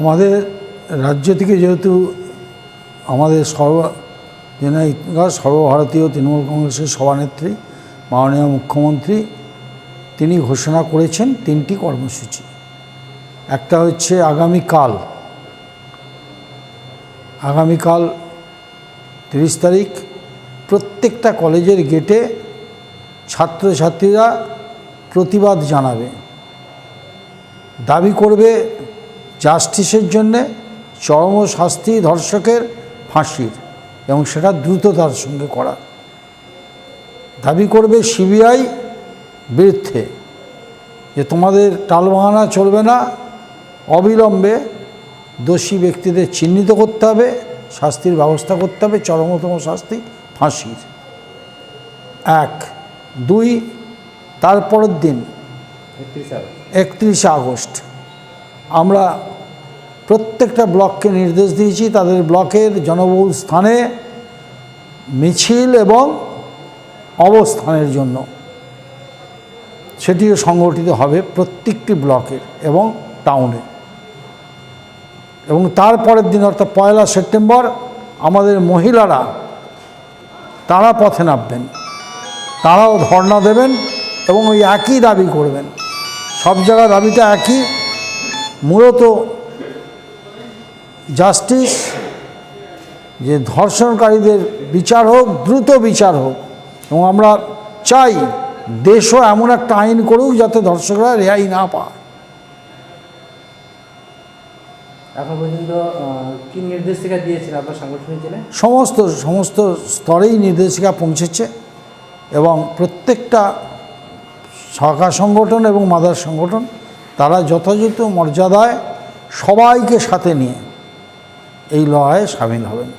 আমাদের রাজ্য থেকে যেহেতু আমাদের সর্ব জেনাইকার সর্বভারতীয় তৃণমূল কংগ্রেসের সভানেত্রী, মাননীয় মুখ্যমন্ত্রী, তিনি ঘোষণা করেছেন তিনটি কর্মসূচি। একটা হচ্ছে আগামীকাল আগামীকাল তিরিশ তারিখ, প্রত্যেকটা কলেজের গেটে ছাত্রছাত্রীরা প্রতিবাদ জানাবে। দাবি করবে জাস্টিসের জন্যে চরম শাস্তি ধর্ষকের ফাঁসির এবং সেটা দ্রুততার সঙ্গে করা। দাবি করবে সিবিআই বিরুদ্ধে যে তোমাদের টালবাহানা চলবে না অবিলম্বে দোষী ব্যক্তিদের চিহ্নিত করতে হবে শাস্তির ব্যবস্থা করতে হবে চরমতম শাস্তি ফাঁসির। এক দুই তারপরের দিন একত্রিশে আগস্ট। আমরা প্রত্যেকটা ব্লককে নির্দেশ দিয়েছি, তাদের ব্লকের জনবহুল স্থানে মিছিল এবং অবস্থানের জন্য। সেটিও সংগঠিত হবে প্রত্যেকটি ব্লকের এবং টাউনে এবং তারপরের দিন, অর্থাৎ পয়লা সেপ্টেম্বর, আমাদের মহিলারা তারা পথে নামবেন। তারাও ধর্ণা দেবেন এবং ওই একই দাবি করবেন। সব জায়গায় দাবিটা একই। মূলত জাস্টিস যে ধর্ষণকারীদের বিচার হোক দ্রুত বিচার হোক এবং আমরা চাই দেশও এমন একটা আইন করুক যাতে ধর্ষকরা রেহাই না পায়। এখন পর্যন্ত কি নির্দেশিকা দিয়েছেন আপনার সাংগঠনিক জেলায় সমস্ত সমস্ত স্তরেই নির্দেশিকা পৌঁছেছে এবং প্রত্যেকটা শাখা সংগঠন এবং মাদার সংগঠন তারা যথাযথ মর্যাদায় সবাইকে সাথে নিয়ে এই লড়াইয়ে সামিল হবেন।